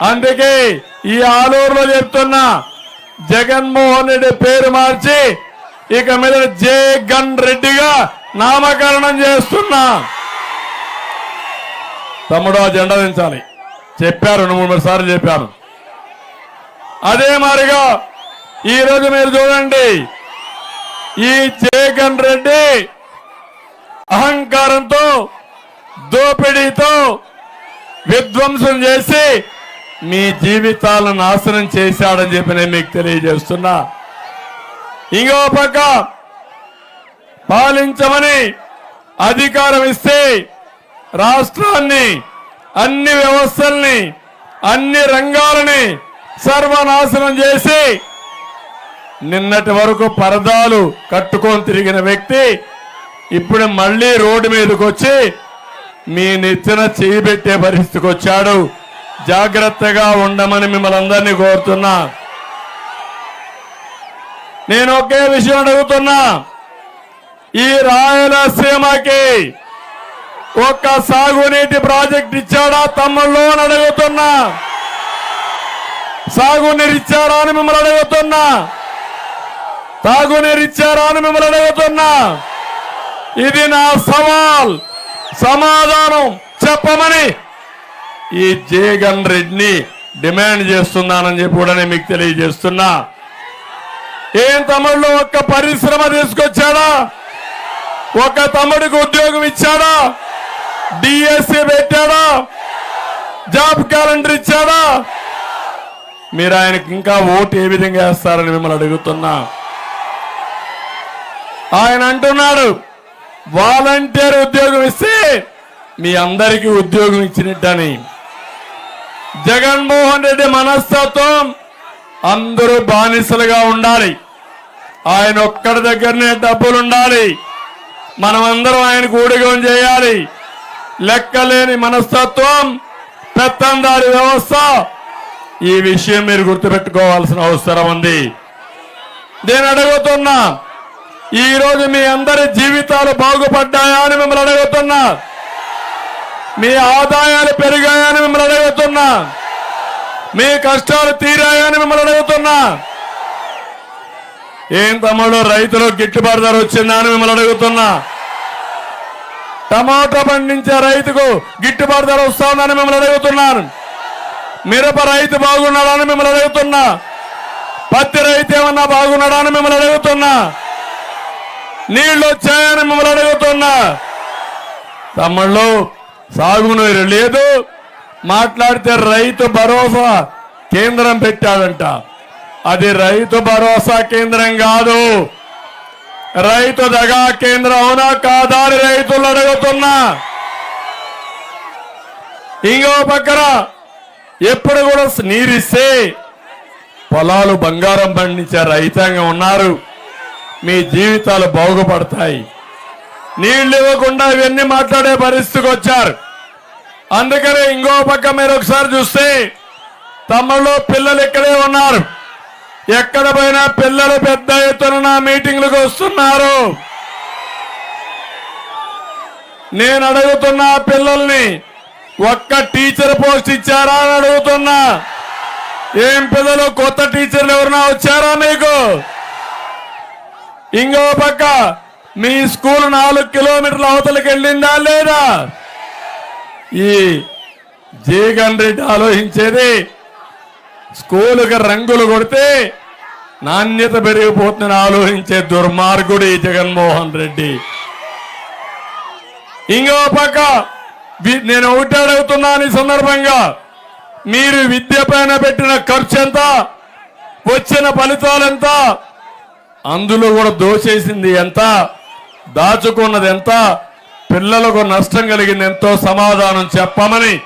అందుకే ఈ ఆలూరులో చెప్తున్నా జగన్మోహన్ రెడ్డి పేరు మార్చి ఇక మీద జే గన్ రెడ్డిగా నామకరణం చేస్తున్నా. తమ్ముడు ఆ జెండా దించాలి. చెప్పారు రెండు మూడు సార్లు చెప్పారు అదే మారిగా ఈ రోజు మీరు చూడండి ఈ జగన్ రెడ్డి అహంకారంతో దోపిడీతో విధ్వంసం చేసి మీ జీవితాలను నాశనం చేశాడని చెప్పి నేను మీకు తెలియజేస్తున్నా. ఇంకో పక్క పాలించమని అధికారం ఇస్తే రాష్ట్రాన్ని అన్ని వ్యవస్థల్ని అన్ని రంగాలని సర్వనాశనం చేసి నిన్నటి వరకు పరదాలు కట్టుకొని తిరిగిన వ్యక్తి ఇప్పుడు మళ్ళీ రోడ్డు మీదకి వచ్చి మీ నెత్తిన చేయి పెట్టే పరిస్థితికి వచ్చాడు. జాగ్రత్తగా ఉండమని మిమ్మల్ని అందరినీ కోరుతున్నా. నేను ఒకే విషయం అడుగుతున్నా. ఈ రాయలసీమకి ఒక్క సాగునీటి ప్రాజెక్ట్ ఇచ్చాడా తమ్ముళ్ళు అని అడుగుతున్నా. సాగునీరు ఇచ్చారా అని మిమ్మల్ని అడుగుతున్నా. తాగునీరు ఇచ్చారా అని మిమ్మల్ని అడుగుతున్నా. ఇది నా సవాల్. సమాధానం చెప్పమని ఈ జగన్ రెడ్డిని డిమాండ్ చేస్తున్నానని చెప్పి కూడా నేను మీకు తెలియజేస్తున్నా. ఏం తమ్ముళ్ళు ఒక్క పరిశ్రమ తీసుకొచ్చాడా? ఒక తమ్ముడికి ఉద్యోగం ఇచ్చాడా? డిఎస్సి పెట్టాడా? జాబ్ క్యాలెండర్ ఇచ్చాడా? మీరు ఆయనకి ఇంకా ఓటు ఏ విధంగా వేస్తారని మిమ్మల్ని అడుగుతున్నా. ఆయన అంటున్నాడు వాలంటీర్ ఉద్యోగం ఇస్తే మీ అందరికీ ఉద్యోగం ఇచ్చినట్టని. జగన్మోహన్ రెడ్డి మనస్తత్వం అందరూ బానిసలుగా ఉండాలి. ఆయన ఒక్కడి దగ్గరనే డబ్బులు ఉండాలి మనమందరం ఆయనకు ఊడిగం చేయాలి. లెక్కలేని మనస్తత్వం పెత్తందారి వ్యవస్థ. ఈ విషయం మీరు గుర్తుపెట్టుకోవాల్సిన అవసరం ఉంది. నేను అడుగుతున్నా ఈరోజు మీ అందరి జీవితాలు బాగుపడ్డాయా అని మిమ్మల్ని అడుగుతున్నా. మీ ఆదాయాలు పెరిగాయని మిమ్మల్ని అడుగుతున్నా. మీ కష్టాలు తీరాయని మిమ్మల్ని అడుగుతున్నా. ఏం తమ్ముడు రైతులు గిట్టుబాటు ధర వచ్చిందా అని మిమ్మల్ని అడుగుతున్నా. టమాటా పండించే రైతుకు గిట్టుబాటు ధర వస్తుందని మిమ్మల్ని అడుగుతున్నాను మిరప రైతు బాగున్నాడా అని మిమ్మల్ని అడుగుతున్నా. పత్తి రైతు ఏమన్నా బాగున్నాడా అని మిమ్మల్ని అడుగుతున్నా. నీళ్ళు వచ్చాయని మిమ్మల్ని అడుగుతున్నా. తమ్ముళ్ళు సాగునీరు లేదు. మాట్లాడితే రైతు భరోసా కేంద్రం పెట్టాడంట. అది రైతు భరోసా కేంద్రం కాదు. రైతు దగా కేంద్రం అవునా కాదా అని రైతులు అడుగుతున్నా. ఇంకో పక్కన ఎప్పుడు కూడా నీరిస్తే పొలాలు బంగారం పండించే రైతాంగం ఉన్నారు. మీ జీవితాలు బాగుపడతాయి. నీళ్ళు ఇవ్వకుండా ఇవన్నీ మాట్లాడే పరిస్థితికి వచ్చారు. అందుకనే ఇంకో పక్క మీరు ఒకసారి చూస్తే తమలో పిల్లలు ఇక్కడే ఉన్నారు. ఎక్కడ పోయినా పిల్లలు పెద్ద ఎత్తున నా మీటింగ్లకు వస్తున్నారు. నేను అడుగుతున్నా పిల్లల్ని ఒక్క టీచర్ పోస్ట్ ఇచ్చారా అని అడుగుతున్నా. ఏం పిల్లలు కొత్త టీచర్లు ఎవరైనా వచ్చారా మీకు? ఇంకో పక్క మీ స్కూల్ నాలుగు కిలోమీటర్ల అవతలకి వెళ్ళిందా లేదా? ఈ జగన్ రెడ్డి ఆలోచించేది స్కూలుకి రంగులు కొడితే నాణ్యత పెరిగిపోతుందని ఆలోచించే దుర్మార్గుడు ఈ జగన్మోహన్ రెడ్డి. ఇంకో పక్క నేను ఒకటి అడుగుతున్నాను ఈ సందర్భంగా మీరు విద్య పైన పెట్టిన ఖర్చు ఎంత? వచ్చిన ఫలితాలు ఎంత? అందులో కూడా దోచేసింది ఎంత? దాచుకున్నది ఎంత? పిల్లలకు నష్టం కలిగింది ఎంతో సమాధానం చెప్పమని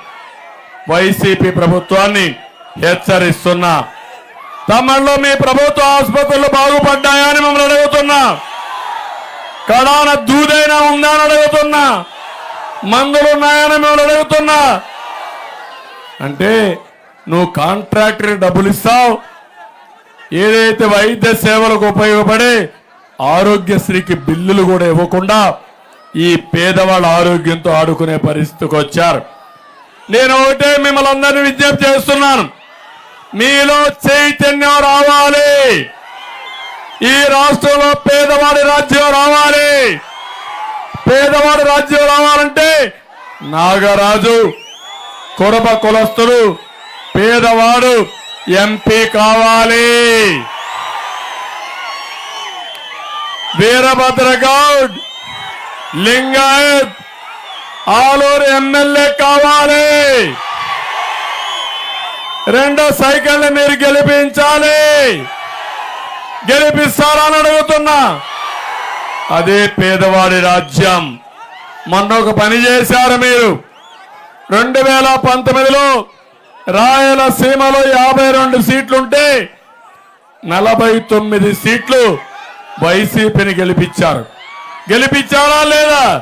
వైసీపీ ప్రభుత్వాన్ని హెచ్చరిస్తున్నా. తమలో మీ ప్రభుత్వ ఆసుపత్రులు బాగుపడ్డాయా అని మమ్మల్ని అడుగుతున్నా. కడాన దూదైనా ఉందా అని అడుగుతున్నా. మందులు ఉన్నాయని మిమ్మల్ని అడుగుతున్నా. అంటే నువ్వు కాంట్రాక్టర్ డబ్బులు ఇస్తావు. ఏదైతే వైద్య సేవలకు ఉపయోగపడే ఆరోగ్యశ్రీకి బిల్లులు కూడా ఇవ్వకుండా ఈ పేదవాళ్ళ ఆరోగ్యంతో ఆడుకునే పరిస్థితికి వచ్చారు. నేను ఒకటే మిమ్మల్ని అందరినీ విజ్ఞప్తి చేస్తున్నాను. మీలో చైతన్యం రావాలి. ఈ రాష్ట్రంలో పేదవాడి రాజ్యం రావాలి. పేదవాడి రాజ్యం రావాలంటే నాగరాజు కురబ కులస్తుడు పేదవాడు ఎంపీ కావాలి. వీరభద్ర గౌడ్ లింగాయత్ ఆలూరు ఎమ్మెల్యే కావాలి. రెండో సైకిల్ మీరు గెలిపించాలి. గెలిపిస్తారని అడుగుతున్నా. అదే పేదవాడి రాజ్యం. మొన్న ఒక పని చేశారు మీరు. రెండు వేల పంతొమ్మిదిలో రాయలసీమలో యాభై రెండు సీట్లుంటే నలభై తొమ్మిది సీట్లు వైసీపీని గెలిపించారు. గెలిపించారా లేదా?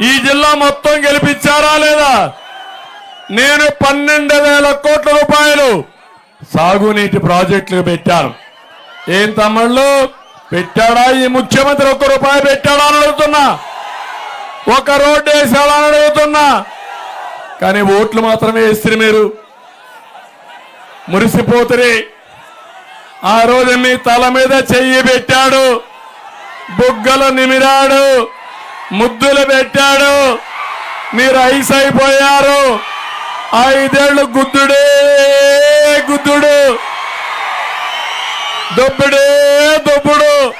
ఈ జిల్లా మొత్తం గెలిపించారా లేదా? నేను పన్నెండు వేల కోట్ల రూపాయలు సాగునీటి ప్రాజెక్టులు పెట్టాను. ఏం తమ్ముళ్ళు? పెట్టాడా ఈ ముఖ్యమంత్రి ఒక్క రూపాయి పెట్టాడా అని అడుగుతున్నా. ఒక రోడ్డు వేసాడా అని అడుగుతున్నా. కానీ ఓట్లు మాత్రమే వేస్తారు మీరు. మురిసిపోతురి ఆ రోజు మీ తల మీద చెయ్యి పెట్టాడు. బుగ్గలు నిమిరాడు. ముద్దులు పెట్టాడు. మీరు ఐస్ అయిపోయారు. ఐదేళ్ళు గుద్దుడే గుద్దుడు. దొబ్బుడే దొబ్బుడు.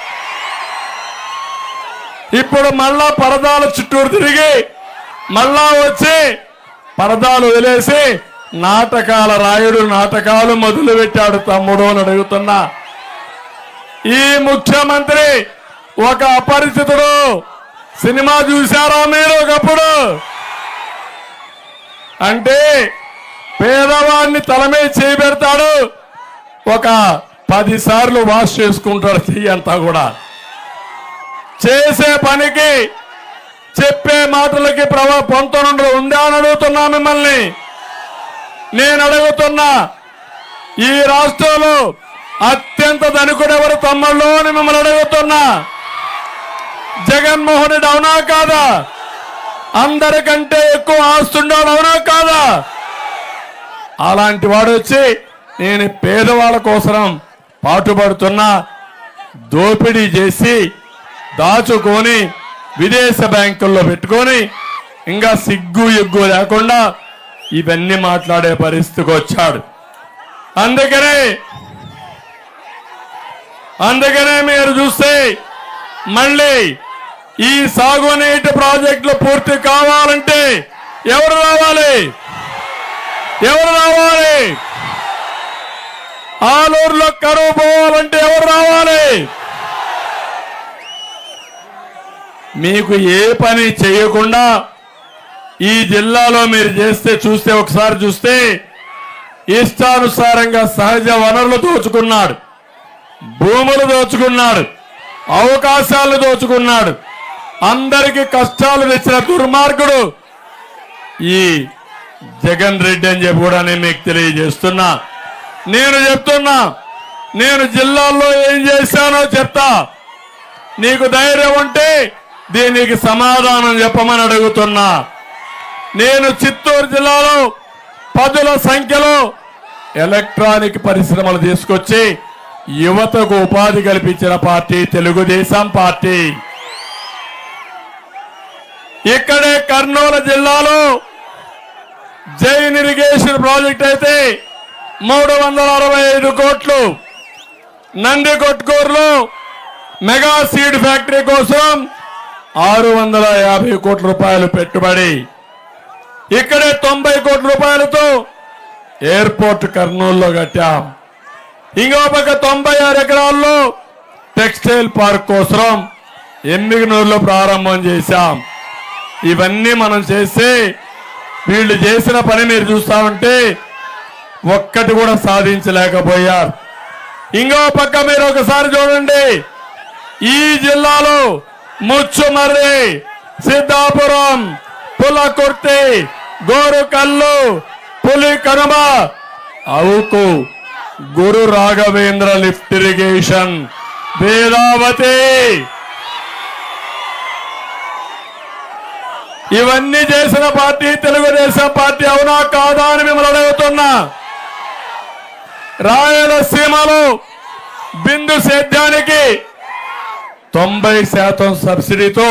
ఇప్పుడు మళ్ళా పరదాల చుట్టూరు తిరిగి మళ్ళా వచ్చి పరదాలు వదిలేసి నాటకాల రాయుడు నాటకాలు మొదలుపెట్టాడు తమ్ముడు అని అడుగుతున్నా. ఈ ముఖ్యమంత్రి ఒక అపరిచితుడు. సినిమా చూశారా మీరు ఒకప్పుడు? అంటే పేదవాడిని తల మీద చేయి పెడతాడు ఒక పదిసార్లు వాష్ చేసుకుంటాడు చెయ్యి అంతా కూడా. చేసే పనికి చెప్పే మాటలకి ప్రభా పొంతనుండు ఉందా అని అడుగుతున్నా మిమ్మల్ని. నేను అడుగుతున్నా ఈ రాష్ట్రంలో అత్యంత ధనికుడెవరు తమ్ముళ్ళు అని మిమ్మల్ని అడుగుతున్నా. జగన్మోహన్ రెడ్డి అవునా కాదా? అందరికంటే ఎక్కువ ఆస్తుండాడు అవునా కాదా? అలాంటి వాడు వచ్చి నేను పేదవాళ్ళ కోసం పాటుపడుతున్నా దోపిడీ చేసి దాచుకొని విదేశ బ్యాంకుల్లో పెట్టుకొని ఇంకా సిగ్గు ఎగ్గు లేకుండా ఇవన్నీ మాట్లాడే పరిస్థితికి వచ్చాడు. అందుకనే అందుకనే మీరు చూస్తే మళ్ళీ ఈ సాగునీటి ప్రాజెక్టులు పూర్తి కావాలంటే ఎవరు రావాలి? ఎవరు రావాలి? ఆలూరులో కరువు పోవాలంటే ఎవరు రావాలి? మీకు ఏ పని చేయకుండా ఈ జిల్లాలో మీరు చేస్తే చూస్తే ఒకసారి చూస్తే ఇష్టానుసారంగా సహజ వనరులు దోచుకున్నాడు. భూములు దోచుకున్నాడు. అవకాశాలు దోచుకున్నాడు. అందరికి కష్టాలు తెచ్చిన దుర్మార్గుడు ఈ జగన్ రెడ్డి అని చెప్పి కూడా నేను మీకు తెలియజేస్తున్నా. నేను చెప్తున్నా నేను జిల్లాల్లో ఏం చేశానో చెప్తా. నీకు ధైర్యం ఉంటే దీనికి సమాధానం చెప్పమని అడుగుతున్నా. నేను చిత్తూరు జిల్లాలో పదుల సంఖ్యలో ఎలక్ట్రానిక్ పరిశ్రమలు తీసుకొచ్చి యువతకు ఉపాధి కల్పించిన పార్టీ తెలుగుదేశం పార్టీ. ఇక్కడే కర్నూలు జిల్లాలో జైన్ ఇరిగేషన్ ప్రాజెక్ట్ అయితే మూడు వందల అరవై ఐదు కోట్లు. నంది కొట్కూరులో మెగా సీడ్ ఫ్యాక్టరీ కోసం ఆరు వందల యాభై కోట్ల రూపాయలు పెట్టుబడి. ఇక్కడే తొంభై కోట్ల రూపాయలతో ఎయిర్పోర్ట్ కర్నూలులో కట్టాం. ఇంకో పక్క తొంభై ఆరు ఎకరాల్లో టెక్స్టైల్ పార్క్ కోసం ఎమ్మిగనూరులో ప్రారంభం చేశాం. ఇవన్నీ మనం చేస్తే వీళ్ళు చేసిన పని మీరు చూస్తా ఉంటే ఒక్కటి కూడా సాధించలేకపోయారు. ఇంకో పక్క మీరు ఒకసారి చూడండి. ఈ జిల్లాలో ముచ్చుమర్రి సిద్ధాపురం పులకుర్తి గోరుకల్లు పులి కనుమ అవుకు గురు రాఘవేంద్ర లిఫ్ట్ ఇరిగేషన్ వేదావతి. ఇవన్నీ చేసిన పార్టీ తెలుగుదేశం పార్టీ అవునా కాదా అని మిమ్మల్ని అడుగుతున్నా. రాయలసీమలో బిందు సేద్యానికి తొంభై శాతం సబ్సిడీతో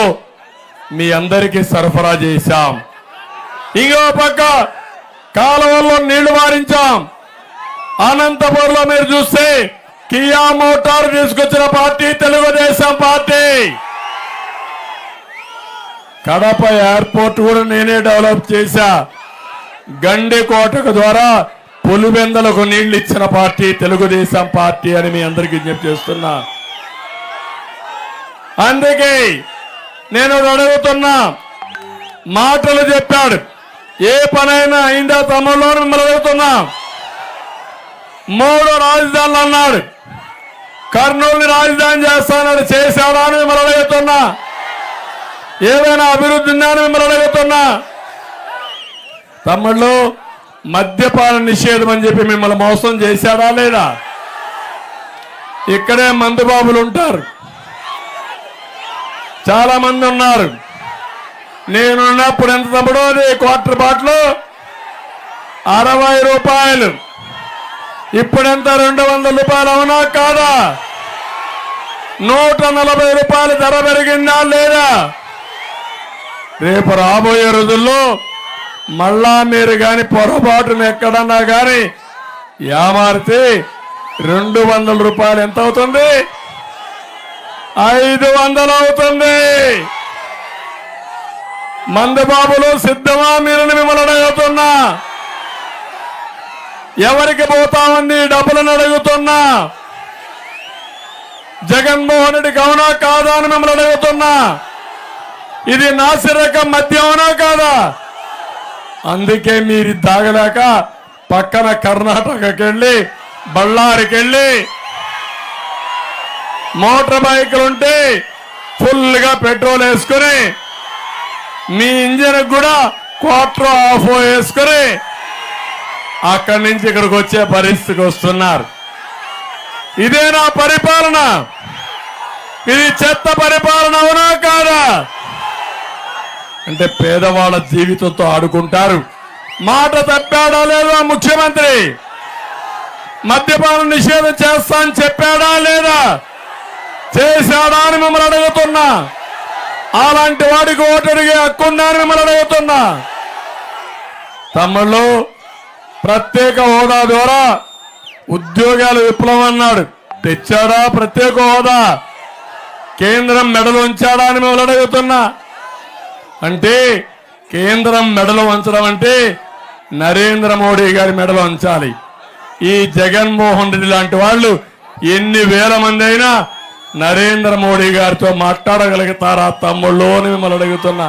మీ అందరికీ సరఫరా చేశాం. ఇంకో పక్క కాలువల్లో నీళ్ళు మారించాం అనంతపురంలో మీరు చూస్తే కియా మోటార్ తీసుకొచ్చిన party Telugu Desam party. Kadapa airport కూడా నేనే డెవలప్ చేశా. గండికోటకు ద్వారా పులివెందలకు నీళ్ళు ఇచ్చిన పార్టీ తెలుగుదేశం పార్టీ అని మీ అందరికీ విజ్ఞప్తి చేస్తున్నా. అందుకే నేను అడుగుతున్నా మాటలు చెప్పాడు. ఏ పనైనా అయిందా తమ్ముళ్ళు అని మిమ్మల్ని అడుగుతున్నా. మూడు రాజధానులు అన్నాడు కర్నూలుని రాజధాని చేస్తానని చేశాడా అని మిమ్మల్ని అడుగుతున్నా. ఏదైనా అభివృద్ధి ఉందా అని మిమ్మల్ని అడుగుతున్నా. తమ్ముళ్ళు మద్యపాన నిషేధం అని చెప్పి మిమ్మల్ని మోసం చేశాడా లేదా? ఇక్కడే మందుబాబులు ఉంటారు. చాలా మంది ఉన్నారు. నేనున్నప్పుడు ఎంత తమ్ముడు అది క్వార్టర్ బాట్లు అరవై రూపాయలు. ఇప్పుడెంత రెండు వందల రూపాయలు అవునా కాదా? నూట నలభై రూపాయలు ధర పెరిగిందా లేదా? రేపు రాబోయే రోజుల్లో మళ్ళా మీరు కానీ పొరపాటును ఎక్కడన్నా కానీ యామారితే రెండు వందల రూపాయలు ఎంత అవుతుంది ఐదు వందలు అవుతుంది. మందబాబులో సిద్ధమా మీరు మిమ్మల్ని అడుగుతున్నా. ఎవరికి పోతామని డబ్బులను అడుగుతున్నా. జగన్మోహన్ రెడ్డికి అవునా కాదా అని మిమ్మల్ని అడుగుతున్నా. ఇది నాసిరకం మద్యం అవునా కాదా? అందుకే మీరు తాగలేక పక్కన కర్ణాటకకి వెళ్ళి బళ్ళారికి వెళ్ళి మోటార్ బైకులు ఉంటే పెట్రోల్ వేసుకుని మీ ఇంజన్ కూడా క్వార్టర్ ఆఫ్ వేసుకుని అక్కడి నుంచి ఇక్కడికి వచ్చే పరిస్థితికి వస్తున్నారు. ఇదే నా పరిపాలన. ఇది చెత్త పరిపాలన అవునా కాదా? అంటే పేదవాళ్ళ జీవితంతో ఆడుకుంటారు. మాట తప్పాడా లేదా ముఖ్యమంత్రి? మద్యపాన నిషేధం చేస్తా అని చెప్పాడా లేదా? చేశాడా అని మిమ్మల్ని అడుగుతున్నా. అలాంటి వాడికి ఓటడిగా అడిగే హక్కుందా అడుగుతున్నా. తమ్ముళ్ళు ప్రత్యేక హోదా ద్వారా ఉద్యోగాలు విప్లవం అన్నాడు తెచ్చాడా ప్రత్యేక హోదా? కేంద్రం మెడలు ఉంచాడా అని మిమ్మల్ని అడుగుతున్నా. అంటే కేంద్రం మెడలు వంచడం అంటే నరేంద్ర మోడీ గారి మెడలు వంచాలి. ఈ జగన్మోహన్ రెడ్డి లాంటి వాళ్ళు ఎన్ని వేల మంది అయినా నరేంద్ర మోడీ గారితో మాట్లాడగలుగుతారా తమ్ముళ్ళు అని మిమ్మల్ని అడుగుతున్నా.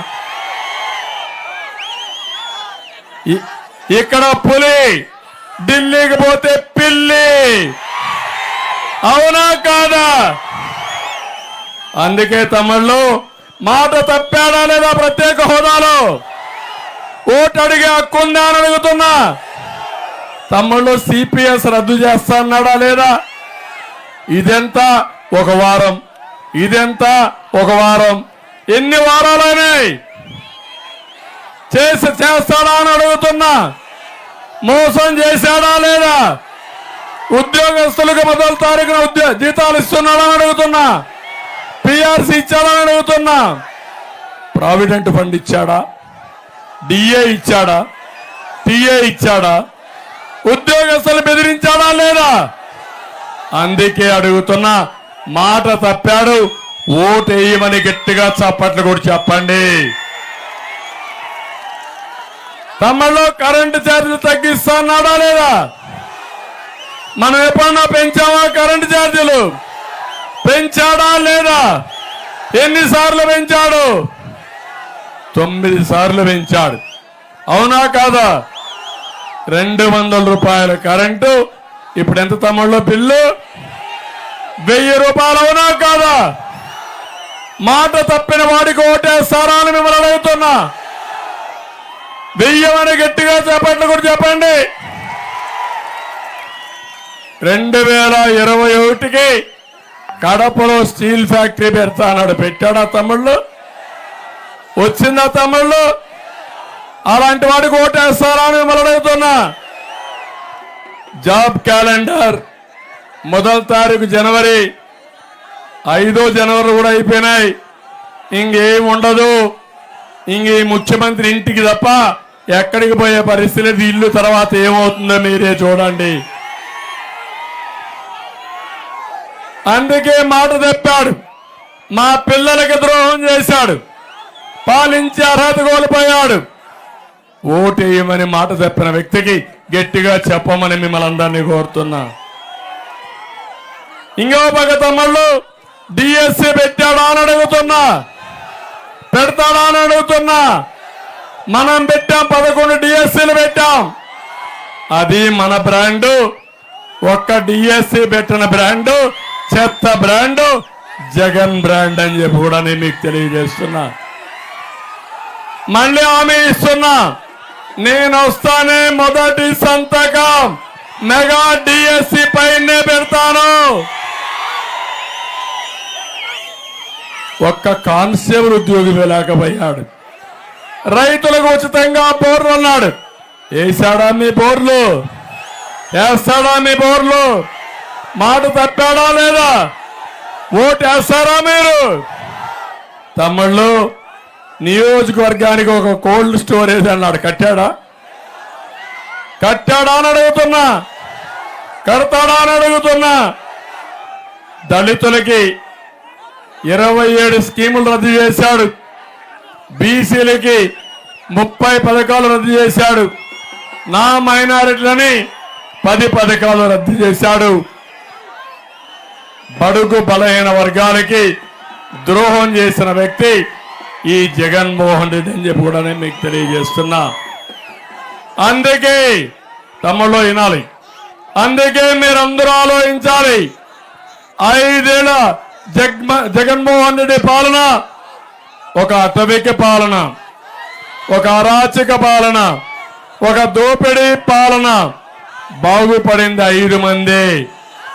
ఇక్కడ పులి ఢిల్లీకి పోతే పిల్లి. అవునా కాదా? అందుకే తమ్ముళ్ళు మాట తప్పాడా లేదా ప్రత్యేక హోదాలో? ఓటు అడిగే హక్కుందా అని అడుగుతున్నా. తమ్ముళ్ళు సిపిఎస్ రద్దు చేస్తా అన్నాడా లేదా? ఇదెంత ఒక వారం. ఇదెంత? ఒక వారం. ఎన్ని వారాలైనాయి చేసి చేస్తాడా అని అడుగుతున్నా. మోసం చేశాడా లేదా? ఉద్యోగస్తులకు మొదటి తారీఖున ఉద్యో జీతాలు ఇస్తున్నాడా అని అడుగుతున్నా. పిఆర్సీ ఇచ్చాడని అడుగుతున్నా. ప్రావిడెంట్ ఫండ్ ఇచ్చాడా? డిఏ ఇచ్చాడా? టిఏ ఇచ్చాడా? ఉద్యోగస్తులు బెదిరించాడా లేదా? అందుకే అడుగుతున్నా. మాట తప్పాడు. ఓటు వేయమని గట్టిగా చప్పట్లు కూడా చెప్పండి. తమలో కరెంటు ఛార్జీలు తగ్గిస్తాన్నాడా లేదా? మనం ఎప్పుడన్నా పెంచామా కరెంటు ఛార్జీలు? పెంచాడా లేదా? ఎన్నిసార్లు పెంచాడు? తొమ్మిది సార్లు పెంచాడు. అవునా కాదా? రెండు వందల రూపాయల కరెంటు. ఇప్పుడు ఎంత తమ్ముళ్ళో బిల్లు? వెయ్యి రూపాయలు అవునా కాదా? మాట తప్పిన వాడికి ఓటేస్తారా అని మిమ్మల్ని అడుగుతున్నా. వెయ్యమని గట్టిగా చెప్పండి కూడా చెప్పండి. రెండు వేల ఇరవై ఒకటికి కడపలో స్టీల్ ఫ్యాక్టరీ పెడతా అన్నాడు. పెట్టాడా తమ్ముళ్ళు? వచ్చిందా తమ్ముళ్ళు? అలాంటి వాడికి ఓటేస్తారా అని మిమ్మల్ని అడుగుతున్నా. Job calendar. మొదటి తారీఖు జనవరి ఐదో జనవరి కూడా అయిపోయినాయి. ఇంకేం ఉండదు. ఇంక ఈ ముఖ్యమంత్రి ఇంటికి తప్ప ఎక్కడికి పోయే పరిస్థితి ఇల్లు తర్వాత ఏమవుతుందో మీరే చూడండి. అందుకే మాట తెప్పాడు మా పిల్లలకి ద్రోహం చేశాడు. పాలించే అర్హత కోల్పోయాడు. ఓటేయమని మాట చెప్పిన వ్యక్తికి గట్టిగా చెప్పమని మిమ్మల్ని అందరినీ కోరుతున్నా. ఇంకో పక్క తమ్ముళ్ళు డిఎస్సి పెట్టాడా అని అడుగుతున్నా. పెడతాడా అని అడుగుతున్నా. మనం పెట్టాం పదకొండు డిఎస్సీలు పెట్టాం. అది మన బ్రాండు. ఒక్క డిఎస్సి పెట్టిన బ్రాండు చెత్త బ్రాండు జగన్ బ్రాండ్ అని చెప్పి కూడా నేను మీకు తెలియజేస్తున్నా. మళ్ళీ హామీ ఇస్తున్నా. నేను వస్తానే మొదటి సంతకం. మెగా డిఎస్సి పైనే పెడతాను. ఒక్క కానిస్టేబుల్ ఉద్యోగి లేకపోయాడు. రైతులకు ఉచితంగా బోర్లు అన్నాడు. వేసాడా మీ బోర్లు? వేస్తాడా మీ బోర్లు? మాట తప్పాడా లేదా? ఓటు వేస్తారా మీరు? తమ్ముళ్ళు నియోజకవర్గానికి ఒక కోల్డ్ స్టోరేజ్ అన్నాడు. కట్టాడా? కట్టాడా అని అడుగుతున్నా. కడతాడా అని అడుగుతున్నా. దళితులకి ఇరవై ఏడు స్కీములు రద్దు చేశాడు. బీసీలకి ముప్పై పథకాలు రద్దు చేశాడు. నా మైనారిటీలని పది పథకాలు రద్దు చేశాడు. బడుగు బలహీన వర్గాలకి ద్రోహం చేసిన వ్యక్తి ఈ జగన్మోహన్ రెడ్డి అని చెప్పి కూడా నేను మీకు తెలియజేస్తున్నా. అందుకే తమ్ముళ్ళు వినాలి. అందుకే మీరందరూ ఆలోచించాలి. ఐదేళ్ళ జగ్మ జగన్మోహన్ రెడ్డి పాలన ఒక అటవిక పాలన ఒక అరాచక పాలన ఒక దోపిడీ పాలన. బాగుపడింది ఐదు మంది.